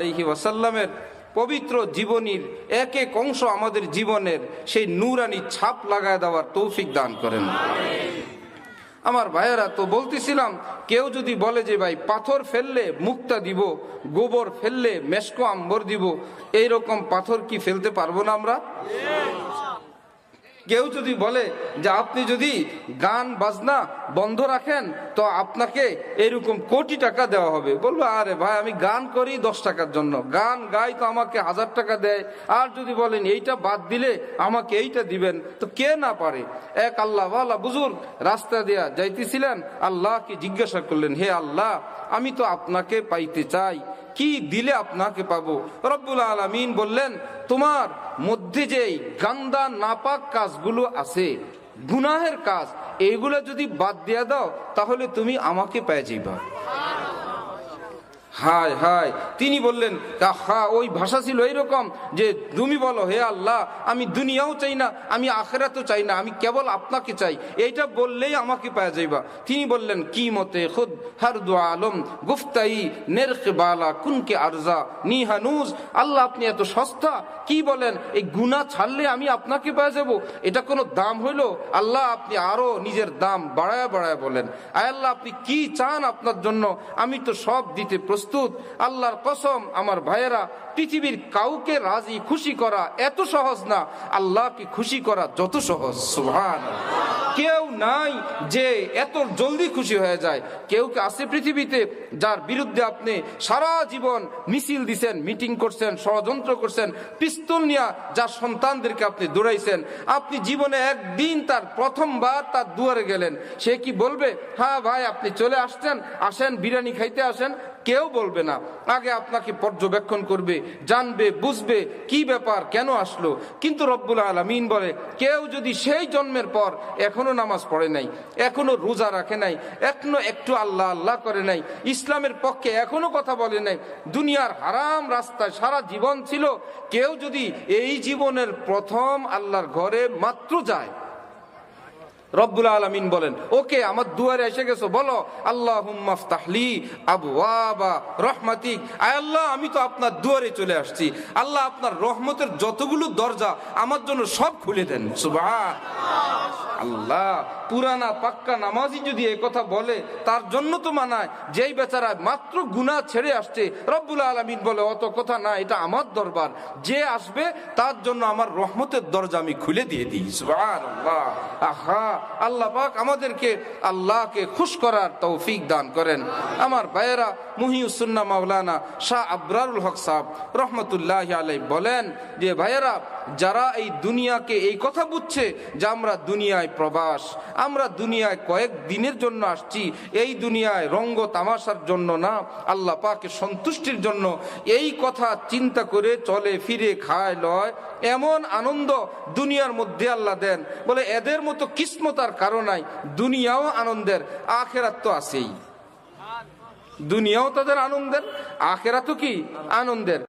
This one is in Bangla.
আলহি ওয়াসাল্লামের পবিত্র জীবনীর এক এক অংশ আমাদের জীবনের সেই নূরানি ছাপ লাগায় দেওয়ার তৌফিক দান করেন। আমার ভাইয়েরা, তো বলতেছিলাম, কেউ যদি বলে যে, ভাই, পাথর ফেললে মুক্তা দিব, গোবর ফেললে মেশকো আম্বর দিব, এইরকম পাথর কি ফেলতে পারব না আমরা? কেউ যদি বলে যে আপনি যদি গান, বাজনা বন্ধ রাখেন, তো আপনাকে এরকম কোটি টাকা দেওয়া হবে। বলব, আরে ভাই, আমি গান করি দশ টাকার জন্য। গান গাই তো আমাকে হাজার টাকা দেয়। আর যদি বলেন, এইটা বাদ দিলে আমাকে এইটা দিবেন, তো কে না পারে? এক আল্লাহ আল্লাহ বুজুর্গ রাস্তা দেয়া যাইতেছিলেন, আল্লাহকে জিজ্ঞাসা করলেন, হে আল্লাহ, আমি তো আপনাকে পাইতে চাই। কি দিলে আপনাকে পাবো? রব্বুল আলমিন বললেন, তোমার মধ্যে যেই গান্দা, নাপাক কাজগুলো আছে, গুনাহের কাজ এইগুলো যদি বাদ দিয়ে দাও, তাহলে তুমি আমাকে পেয়ে যাইবা। হায় হায়। তিনি বললেন হা, ওই ভাষা ছিল এইরকম যে, তুমি বলো, হে আল্লাহ, আমি দুনিয়াও চাই না, আমি আখেরাতও চাই না, আমি কেবল আপনাকে চাই। এইটা বললেই আমাকে পাওয়া যাইবা। তিনি বললেন, কি মতে খুদ হর দু আলম গুফতাই নেরকে বালা কুনকে আরজা নিহানুজ আল্লাহ, আপনি এত সস্তা? কি বলেন? এই গুণা ছাড়লে আমি আপনাকে পাওয়া যাব? এটা কোনো দাম হইল? আল্লাহ, আপনি আরও নিজের দাম বাড়ায় বাড়ায় বলেন। আয় আল্লাহ, আপনি কি চান আপনার জন্য? আমি তো সব দিতে প্রস্তুত আল্লাহর কসম, আমার ভাইয়েরা, পৃথিবীর কাউকে রাজি, খুশি করা এত সহজ না। আল্লাহকে খুশি করা যত সহজ সুহান কেউ নাই যে এত জলদি খুশি হয়ে যায়। কেউ কে আছে পৃথিবীতে যার বিরুদ্ধে আপনি সারা জীবন মিছিল দিছেন, মিটিং করছেন, ষড়যন্ত্র করছেন, পিস্তল নিয়ে যার সন্তানদেরকে আপনি দৌড়াইছেন? আপনি জীবনে একদিন তার প্রথমবার তার দুয়ারে গেলেন। সে কি বলবে হ্যাঁ ভাই, আপনি চলে আসছেন, আসেন, বিরিয়ানি খাইতে আসেন কেউ বলবে না। আগে আপনাকে পর্যবেক্ষণ করবে, জানবে, বুঝবে কি ব্যাপার, কেন আসলো। কিন্তু রব্বুল আলমিন বলে, কেউ যদি সেই জন্মের পর এখনও নামাজ পড়ে নাই, এখনও রোজা রাখে নাই, এখনও একটু আল্লাহ আল্লাহ করে নাই, ইসলামের পক্ষে এখনও কথা বলে নাই, দুনিয়ার হারাম রাস্তায় সারা জীবন ছিল, কেউ যদি এই জীবনের প্রথম আল্লাহর ঘরে মাত্র যায় রব্বুল আলমিন বলেন, ওকে, আমার দুয়ারে এসে গেছো, বলো আল্লাহ হুম্মাফতাহলি আবু আবা রহমাতিক। আয় আল্লাহ, আমি তো আপনার দুয়ারে চলে আসছি। আল্লাহ আপনার রহমতের যতগুলো দরজা আমার জন্য সব খুলে দেন। সুবাহ আল্লাহ, পুরানা পাক্কা নামাজি যদি এই কথা বলে, তার জন্য তো মানায়, যেই বেচারা মাত্র গুণা ছেড়ে আসছে, রব্বুল আলমিন বলে, অত কথা না, এটা আমার দরবার। যে আসবে, তার জন্য আমার রহমতের দরজা আমি খুলে দিয়ে দিই। সুবহানাল্লাহ। আহা, আল্লাহ পাক আমাদেরকে, আল্লাহকে খুশ করার তৌফিক দান করেন। আমার ভাইয়েরা মুহিউসুন্না মাওলানা শাহ আবরারুল হক সাহ রহমতুল্লাহ আলাই বলেন যে, ভাইয়েরা, যারা এই দুনিয়াকে এই কথা বুঝছে যে, আমরা দুনিয়ায় প্রবাস। আমরা দুনিয়ায় কয়েক দিনের জন্য আসছি, এই দুনিয়ায় রঙ্গ তামাশার জন্য না, আল্লাহ পাকে সন্তুষ্টির জন্য। এই কথা চিন্তা করে চলে, ফিরে খায়, লয়। এমন আনন্দ দুনিয়ার মধ্যে আল্লাহ দেন। বলে, এদের মতো কিসমতার কারণাই দুনিয়াও আনন্দের, আখেরাত তো আছেই। দুনিয়াও তাদের আনন্দের, আখেরাতও কি? আনন্দের।